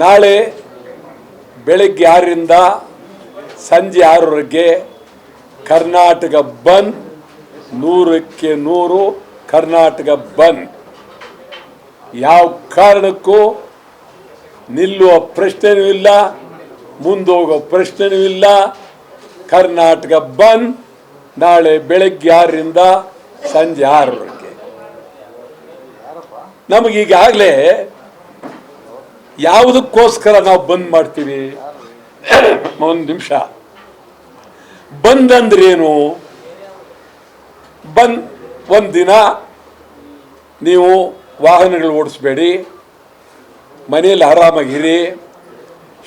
ನಾಳೆ ಬೆಳಗ್ಗೆ ಆರರಿಂದ ಸಂಜೆ ಆರರವರೆಗೆ ಕರ್ನಾಟಕ ಬಂದ್, ನೂರಕ್ಕೆ ನೂರು ಕರ್ನಾಟಕ ಬಂದ್. ಯಾವ ಕಾರಣಕ್ಕೂ ನಿಲ್ಲುವ ಪ್ರಶ್ನೆಯೂ ಇಲ್ಲ ಮುಂದೋಗೋ ಪ್ರಶ್ನೆಯೂ ಇಲ್ಲ. ಕರ್ನಾಟಕ ಬಂದ್ ನಾಳೆ ಬೆಳಗ್ಗೆ ಆರರಿಂದ ಸಂಜೆ ಆರರವರೆಗೆ ನಮಗೀಗಾಗಲೇ ಯಾವುದಕ್ಕೋಸ್ಕರ ನಾವು ಬಂದ್ ಮಾಡ್ತೀವಿ? ಒಂದು ನಿಮಿಷ. ಬಂದ್ ಅಂದ್ರೇನು ಬಂದ್ ಒಂದಿನ ನೀವು ವಾಹನಗಳು ಓಡಿಸ್ಬೇಡಿ, ಮನೆಯಲ್ಲಿ ಆರಾಮಾಗಿರಿ,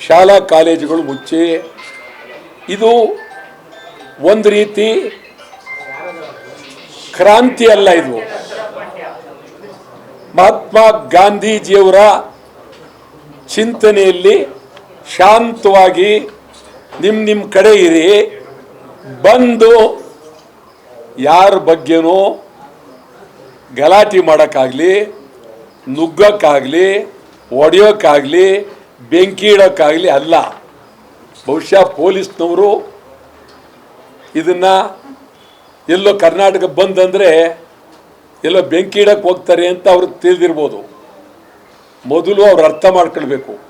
ಶಾಲಾ ಕಾಲೇಜುಗಳು ಮುಚ್ಚಿ, ಇದು ಒಂದು ರೀತಿ ಕ್ರಾಂತಿ ಅಲ್ಲ ಇದು. ಮಹಾತ್ಮ ಗಾಂಧೀಜಿಯವರ ಚಿಂತನೆಯಲ್ಲಿ ಶಾಂತವಾಗಿ ನಿಮ್ಮ ನಿಮ್ಮ ಕಡೆ ಇರಿ, ಬಂದು ಯಾರ ಬಗ್ಗೆನೂ ಗಲಾಟೆ ಮಾಡೋಕ್ಕಾಗಲಿ, ನುಗ್ಗೋಕ್ಕಾಗಲಿ, ಒಡೆಯೋಕ್ಕಾಗಲಿ, ಬೆಂಕಿ ಇಡೋಕ್ಕಾಗಲಿ ಅಲ್ಲ. ಬಹುಶಃ ಪೊಲೀಸ್ನವರು ಇದನ್ನು ಎಲ್ಲೋ ಕರ್ನಾಟಕ ಬಂದಂದರೆ ಎಲ್ಲೋ ಬೆಂಕಿ ಇಡೋಕ್ಕೆ ಹೋಗ್ತಾರೆ ಅಂತ ಅವ್ರಿಗೆ ತಿಳಿದಿರ್ಬೋದು. ಮೊದಲು ಅವ್ರು ಅರ್ಥ ಮಾಡ್ಕೊಳ್ಬೇಕು.